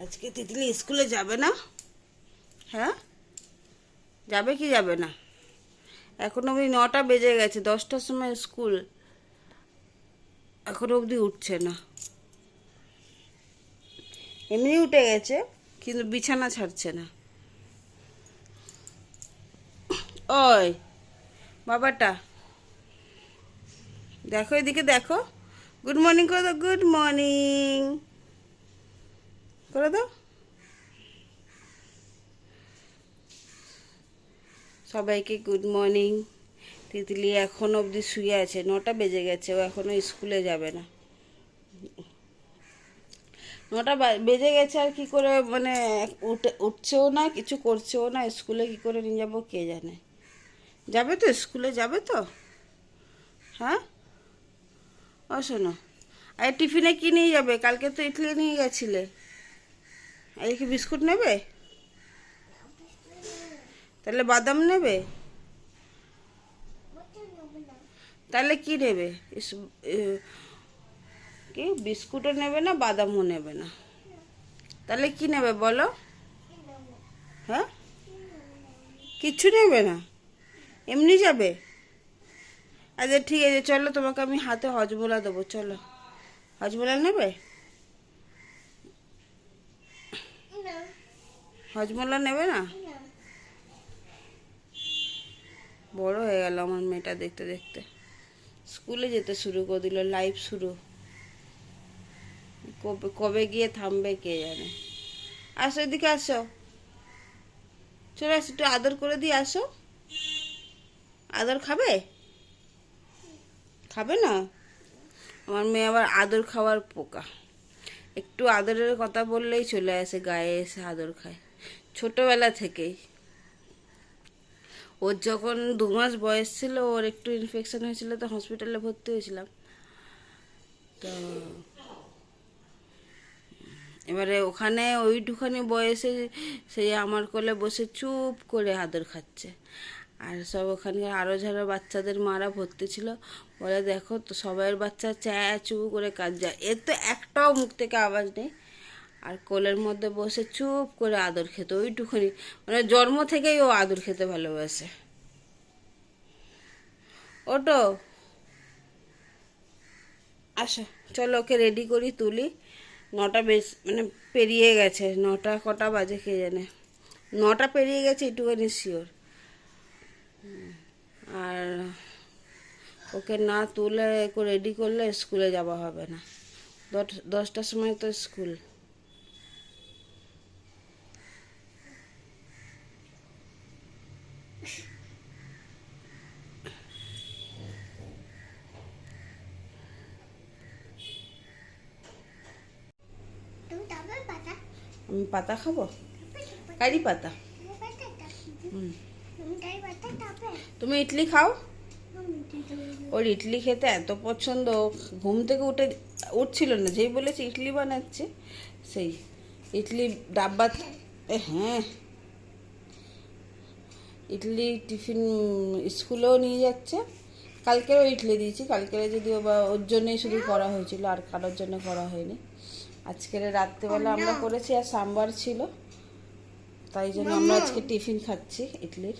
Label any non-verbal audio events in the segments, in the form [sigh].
আজকে তিতলি স্কুলে যাবে না? হ্যাঁ? যাবে কি যাবে না? এখন অবধি নটা বেজে গেছে, দশটার সময় স্কুল। এখন অবধি উঠছে না। এমনি উঠে গেছে, কিন্তু বিছানা ছাড়ছে না। ওই, বাবাটা। দেখো এদিকে দেখো। গুড মর্নিং করে গুড মর্নিং করে দাও। সবাইকে গুড মর্নিং তিতলি এখন অবধি শুয়ে আছে, নটা বেজে গেছে, ও এখনও স্কুলে যাবে না। নটা বেজে গেছে আর কি করে মানে উঠে উঠছেও না, কিছু করছেও না, স্কুলে কি করে নিয়ে যাব কে জানে। যাবে তো, স্কুলে যাবে তো। হ্যাঁ? ও শোনো। আর টিফিনে কি নিয়ে যাবে? কালকে তো ইডলি নিয়ে গেছিলে। আর কি বিস্কুট নেবে? তাহলে বাদাম নেবে? তাহলে কি নেবে? কি? বিস্কুটও নেবে না, বাদামও নেবে না। তাহলে কি নেবে বলো? হ্যাঁ? কিচ্ছু নেবে না? এমনি যাবে? আচ্ছা ঠিক আছে, চলো তোমাকে আমি হাতে হজমোলা দেবো, চলো। হজমোলা নেবে? হজমোলা নেবে না? বড় হয়ে গেল আমার মেয়েটা দেখতে দেখতে। স্কুলে যেতে শুরু করে দিল লাইফ শুরু। কবে কবে গিয়ে থামবে কে জানে? আসো এদিকে আসো। চলে আসো, একটু আদর করে দিয়ে আসো। আদর খাবে? খাবে না? আমার মেয়ে আবার আদর খাওয়ার পোকা। একটু আদরের কথা বললেই চলে আসে, গায়ে এসে আদর খায়। ছোটবেলা থেকেই। ওর যখন দু মাস বয়স ছিল, ওর একটু ইনফেকশন হয়েছিল, তো হসপিটালে ভর্তি হয়েছিলাম। তো এবারে ওখানে ওইটুখানি বয়সে সে আমার কোলে বসে চুপ করে আদর খাচ্ছে। আর সব ওখানকার আরও যারা বাচ্চাদের মারা ভর্তি ছিল, বলে দেখো তো সবাইয়ের বাচ্চা চ্যা চু করে কাজ যায় এর তো একটাও মুখ থেকে আওয়াজ নেই। আর কোলের মধ্যে বসে চুপ করে আদর খেতে ওইটুখানি মানে জন্ম থেকেই ও আদর খেতে ভালোবাসে। ওটো, আসো, চলো ওকে রেডি করি, তুলি। নটা বেশ মানে পেরিয়ে গেছে, নটা, কটা বাজে কে জানে। নটা পেরিয়ে গেছে একটুখানি শিওর আর ওকে না তুলে রেডি করলে স্কুলে যাওয়া হবে না। দশ- দশটার সময় তো স্কুল। আমি পাতা খাব কারি পাতা। তুমি ইডলি খাও ওর ইডলি খেতে এত পছন্দ ঘুম থেকে উঠে উঠছিল না যেই বলেছে ইডলি বানাচ্ছে সেই ইডলি ডাব্বা হ্যাঁ ইডলি টিফিন স্কুলেও নিয়ে যাচ্ছে কালকেরও ইডলি দিয়েছি কালকের যদিও বা ওর জন্যই শুধু করা হয়েছিল আর কারোর জন্য করা হয়নি। আজকের রাত্রেবেলা আমরা করেছি আর সাম্বার ছিল। তাই জন্য আমরা আজকে টিফিন খাচ্ছি ইডলির।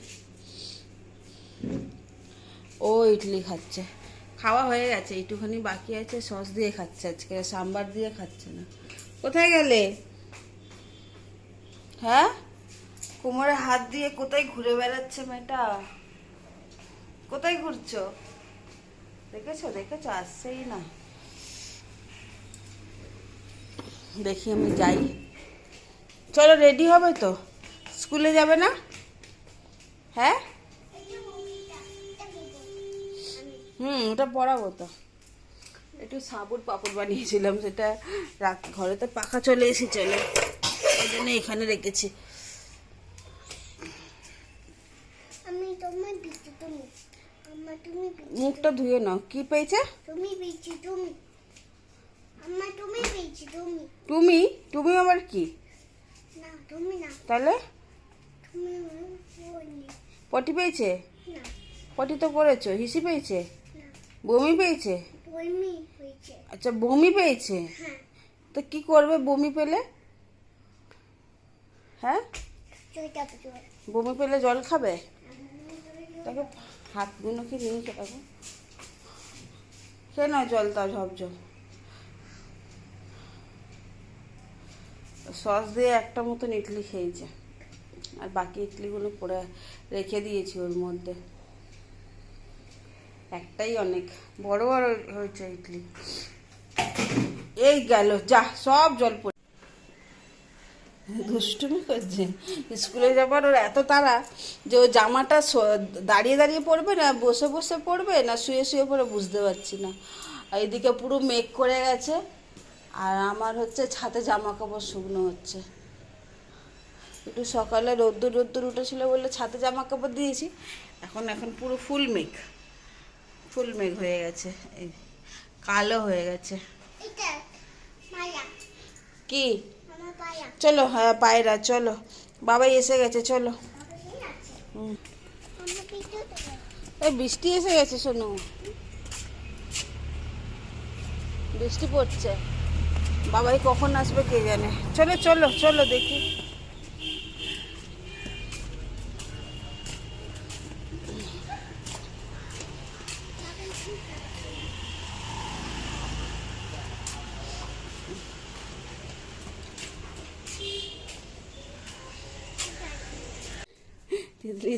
ও ইডলি খাচ্ছে। খাওয়া হয়ে গেছে একটুখানি বাকি আছে সস দিয়ে খাচ্ছে আজকে সাম্বার দিয়ে খাচ্ছে না। কোথায় গেলে? হ্যাঁ? কোমরে হাত দিয়ে কোথায় ঘুরে বেড়াচ্ছে মেয়েটা? কোথায় ঘুরছো? দেখেছ দেখেছ আসছেই না। দেখি আমি যাই। চলো রেডি হবে তো? স্কুলে যাবে না? হ্যাঁ? হুম ওটা পড়াবো তো। একটু সাবুর পাপড় বানিয়েছিলাম সেটা রাত ঘরে তো পাখা চলে এসে চলে ওই জন্য এখানে রেখেছি। মুখটা ধুয়ে নাও। কি পেয়েছে? তুমি তুমি। তুমি তুমি? তুমি আমার কি? তাহলে? পটি পেয়েছে? পটি তো করেছ। হিসি পেয়েছে? বমি পেয়েছে? আচ্ছা বমি পেয়েছে? হ্যাঁ। তো কি করবে বমি পেলে? হ্যাঁ? বমি পেলে জল খাবে? তাকে হাতগুলো কি নিয়ে যাব কেন জল তাও ঝপঝপ। সস দিয়ে একটা মতন ইডলি খেয়েছে। আর বাকি ইডলিগুলো পরে রেখে দিয়েছি ওর মধ্যে। একটাই অনেক, বড় বড় হয়েছে ইডলি। এই গেল, যা, সব জল পড়ে। দুষ্টুমি করছে। স্কুলে যাবার ওর এত তাড়া যে ও জামাটা দাঁড়িয়ে দাঁড়িয়ে পড়বে না, বসে বসে পড়বে না, শুয়ে শুয়ে পড়ে বুঝতে পারছি না। এদিকে পুরো মেঘ করে গেছে। আর আমার হচ্ছে ছাতে জামা কাপড় শুকনো হচ্ছে। একটু সকালে রোদ্দুর রোদ্দুর উঠেছিল বলে ছাতে জামা কাপড় দিয়েছি। এখন এখন পুরো ফুল মেঘ। ফুল মেঘ হয়ে গেছে। এই কালো হয়ে গেছে। কি? চলো হ্যাঁ পায়রা চলো। বাবাই এসে গেছে চলো। এই বৃষ্টি এসে গেছে শোনো। বৃষ্টি পড়ছে। বাবাই কখন আসবে কে জানে। চলো চলো চলো দেখি।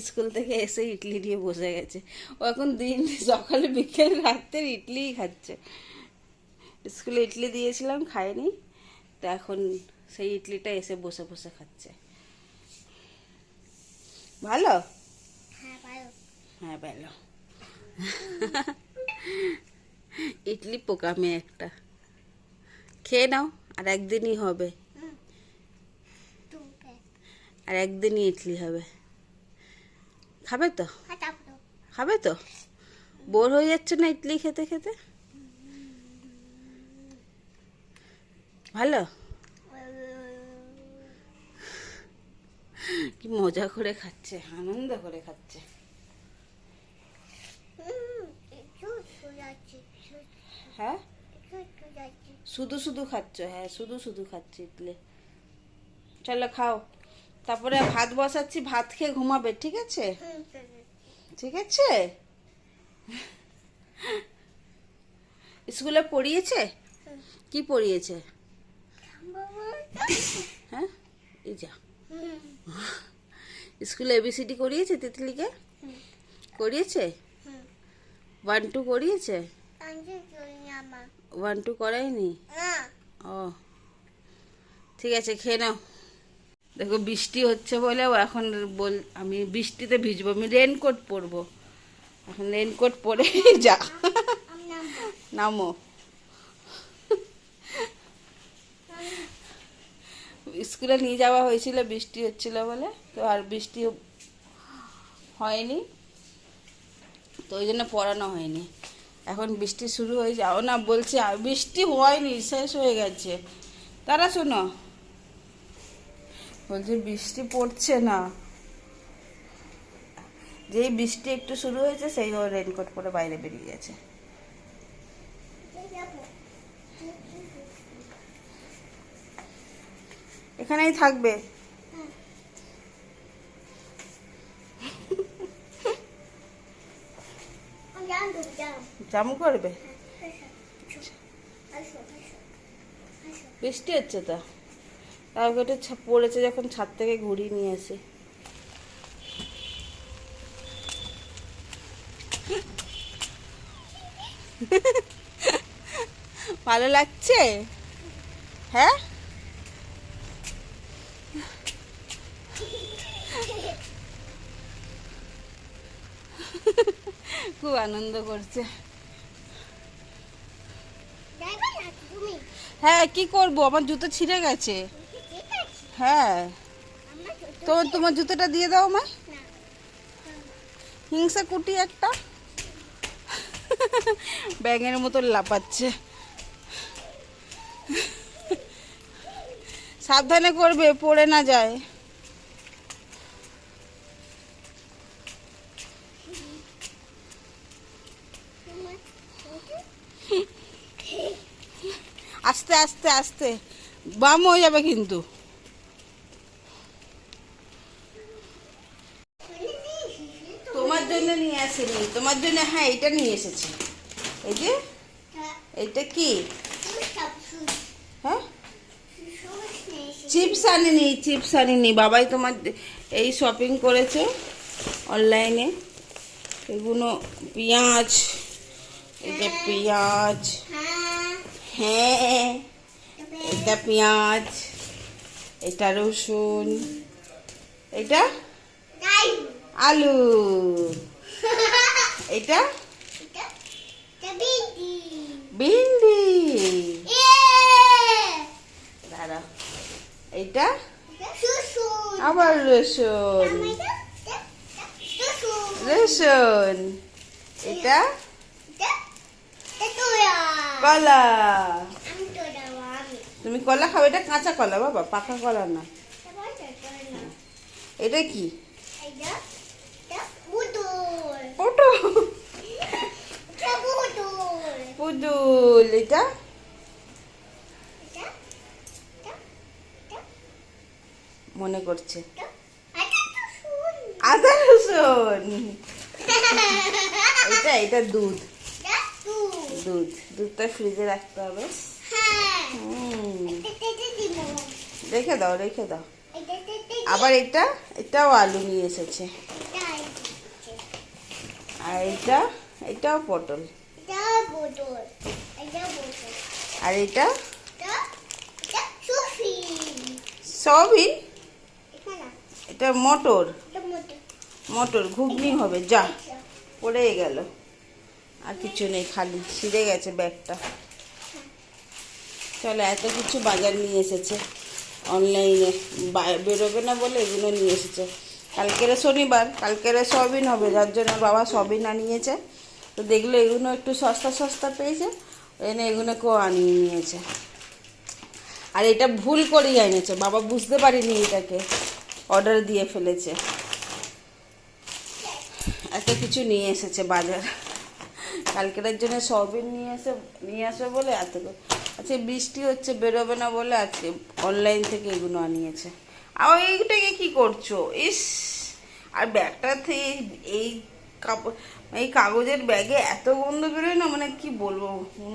স্কুল থেকে এসে ইডলি দিয়ে বসে গেছে। ও এখন দিন সকালে বিকেল রাত্রে ইডলিই খাচ্ছে। স্কুলে ইডলি দিয়েছিলাম খায়নি তো এখন সেই ইডলিটা এসে বসে বসে খাচ্ছে। ভালো? হ্যাঁ ভালো। হ্যাঁ ইডলি পোকা মেয়ে একটা। খেয়ে নাও আর একদিনই হবে। আর একদিনই ইডলি হবে। খাবে তো? খাবে তো? বোর হয়ে যাচ্ছে না ইডলি খেতে খেতে? ভালো? কি মজা করে খাচ্ছে আনন্দ করে খাচ্ছে। হ্যাঁ? শুধু শুধু খাচ্ছ? হ্যাঁ শুধু শুধু খাচ্ছি ইডলি। চলো খাও। তারপরে ভাত বসাচ্ছি ভাত খেয়ে ঘুমাবে ঠিক আছে? ঠিক আছে? স্কুলে পড়িয়েছে? কি পড়িয়েছে? হ্যাঁ? এই যা। স্কুলে এবিসিডি করিয়েছে তিতলিকে? করিয়েছে? ওয়ান টু করিয়েছে? ওয়ান টু করায়নি? ও। ঠিক আছে খেয়ে নাও। দেখো বৃষ্টি হচ্ছে বলে এখন বল আমি বৃষ্টিতে ভিজবো আমি রেনকোট পরবো। এখন রেনকোট পরে [laughs] যা। নামো। স্কুলে নিয়ে যাওয়া হয়েছিল, বৃষ্টি হচ্ছিল বলে, তো আর বৃষ্টি হয়নি। তো ওই জন্য পড়ানো হয়নি। এখন বৃষ্টি শুরু হয়ে যাও না বলছে বৃষ্টি হয়নি, শেষ হয়ে গেছে। তারা শোনো। বলছি, বৃষ্টি পড়ছে না। যেই বৃষ্টি একটু শুরু হয়েছে, সেই রেনকোট পরে বাইরে বেরিয়ে গেছে। এখানেই থাকবে। জামু করবে বৃষ্টি হচ্ছে তো। একটু ছা- পড়েছে যখন ছাদ থেকে ঘুরিয়ে নিয়ে আসি। ভালো লাগছে? হ্যাঁ? খুব আনন্দ করছে। হ্যাঁ কি করব? আমার জুতো ছিঁড়ে গেছে। হ্যাঁ। তো তোমার জুতোটা দিয়ে দাও আমায় না হিংসা কুটি একটা। ব্যাঙের মতো লাপাচ্ছে সাবধানে করবে পড়ে না যায়। আস্তে আস্তে আস্তে। বাম হয়ে যাবে কিন্তু। তোমার জন্য নিয়ে আসেনি। তোমার জন্য হ্যাঁ এটা নিয়ে এসেছে। এই যে, এটা কি? হ্যাঁ? চিপস আনিনি চিপস আনিনি। বাবাই তোমার এই শপিং করেছে অনলাইনে এগুলো পেঁয়াজ, এই যে পেঁয়াজ। হ্যাঁ এটা পেঁয়াজ, এটা রসুন, এটা আলু, এটা ভিন্ডি। দাঁড়া, এটা আবার রসুন। রসুন, এটা কলা। তুমি কলা খাবে এটা কাঁচা কলা বাবা পাকা কলা না। এটা কি? পুদুল এটা? মনে করছে। আদা রসুন। [laughs] এটা এটা দুধ। দুধ। দুধটা ফ্রিজে রাখতে হবে। রেখে দাও রেখে দাও। আবার এটা এটাও আলু নিয়ে এসেছে। আর এটা এটাও পটল। আর এটা? সয়াবিন এটা মটর। মটর। ঘুগনি হবে। যা পড়ে গেল। আর কিছু নেই, খালি ছিঁড়ে গেছে ব্যাগটা। চলো, এত কিছু বাজার নিয়ে এসেছে। অনলাইনে। বেরোবে না বলে এগুলো নিয়ে এসেছে। কালকেরে শনিবার, কালকেরে সবিন হবে, যার জন্য বাবা সবিন আনিয়েছে। তো দেখল এগুলো একটু সস্তা সস্তা পেয়েছে, এনে এগুলো কেউ আনিয়ে নিয়েছে। আর এটা ভুল করেই এনেছে, বাবা বুঝতে পারিনি এটাকে। অর্ডার দিয়ে ফেলেছে। এত কিছু নিয়ে এসেছে বাজার। কালকের জন্য সবিন নিয়ে এসে নিয়ে আসবে বলে এত আচ্ছা বৃষ্টি হচ্ছে বেরোবে না বলে আজকে অনলাইন থেকে এগুলো আনিয়েছে। আর এইটাকে কি করছ? ইস আর ব্যাগটা থেকে এই কাপড় এই কাগজের ব্যাগে এত গন্ধ বেরোয় না মানে কি বলব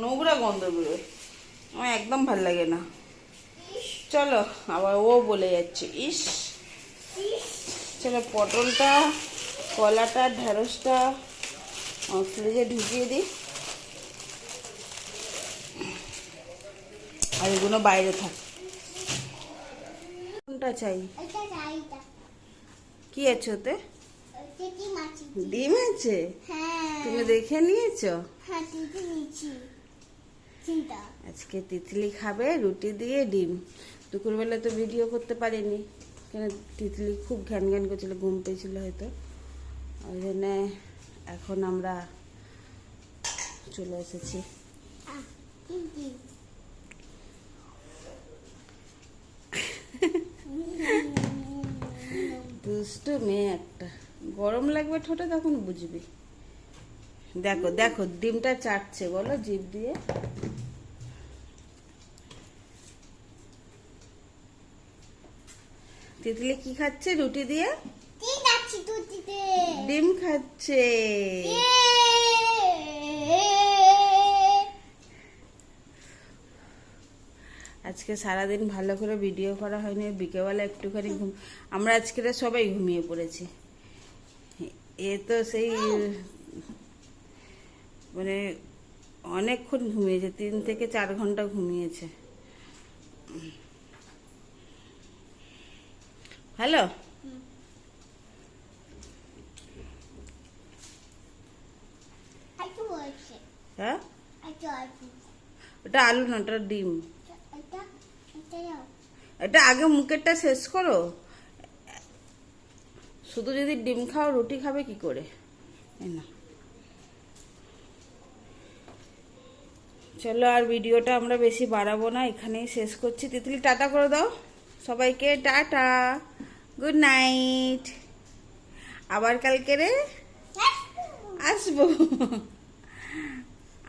নোংরা গন্ধ বেরোয়। আমার একদম ভালো লাগে না। চলো আবার ও বলে যাচ্ছে ইস। চলো পটলটা কলাটা ঢেঁড়সটা ফ্রিজে ঢুকিয়ে দিই। আর এগুলো বাইরে থাক। কোনটা চাই? কি আছে ওতে? ডিম আছে? তুমি দেখে নিয়েছো? আজকে তিতলি খাবে, রুটি দিয়ে ডিম। দুপুরবেলা তো ভিডিও করতে পারিনি। কেন তিতলি খুব ঘ্যান ঘ্যান করছিল, ঘুম পেয়েছিল হয়তো। ওই জন্যে এখন আমরা চলে এসেছি। দুষ্টু মেয়ে একটা। গরম লাগবে ঠোঁটে, তখন বুঝবি। দেখো দেখো, ডিমটা চাটছে, বলো জিভ দিয়ে। তিতলি কি খাচ্ছে রুটি দিয়ে? আছে দুদিতে ডিম খাচ্ছে। আজকে সারাদিন ভালো করে ভিডিও করা হয়নি, বিকেলবেলা একটুখানি ঘুম আমরা আজকে সবাই ঘুমিয়ে পড়েছি। এ তো সেই মানে অনেকক্ষণ ঘুমিয়েছে, তিন থেকে চার ঘণ্টা ঘুমিয়েছে। হ্যালো একটু বলছে হ্যাঁ? ওটা আলু না ওটা ডিম। এটা আগে মুখেরটা শেষ করো। শুধু যদি ডিম খাও রুটি খাবে কি করে? না। চলো আর ভিডিওটা আমরা বেশি বাড়াবো না এখানেই শেষ করছি। তিতলি টাটা করে দাও। সবাইকে টাটা। Good night. আবার কালকে রে? আসব।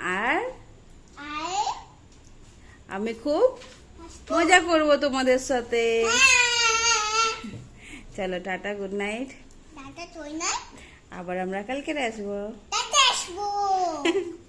আর আমি খুব মজা করব তোমাদের সাথে। চলো টাটা গুড নাইট আবার আমরা কালকে আসব। আসব। [laughs]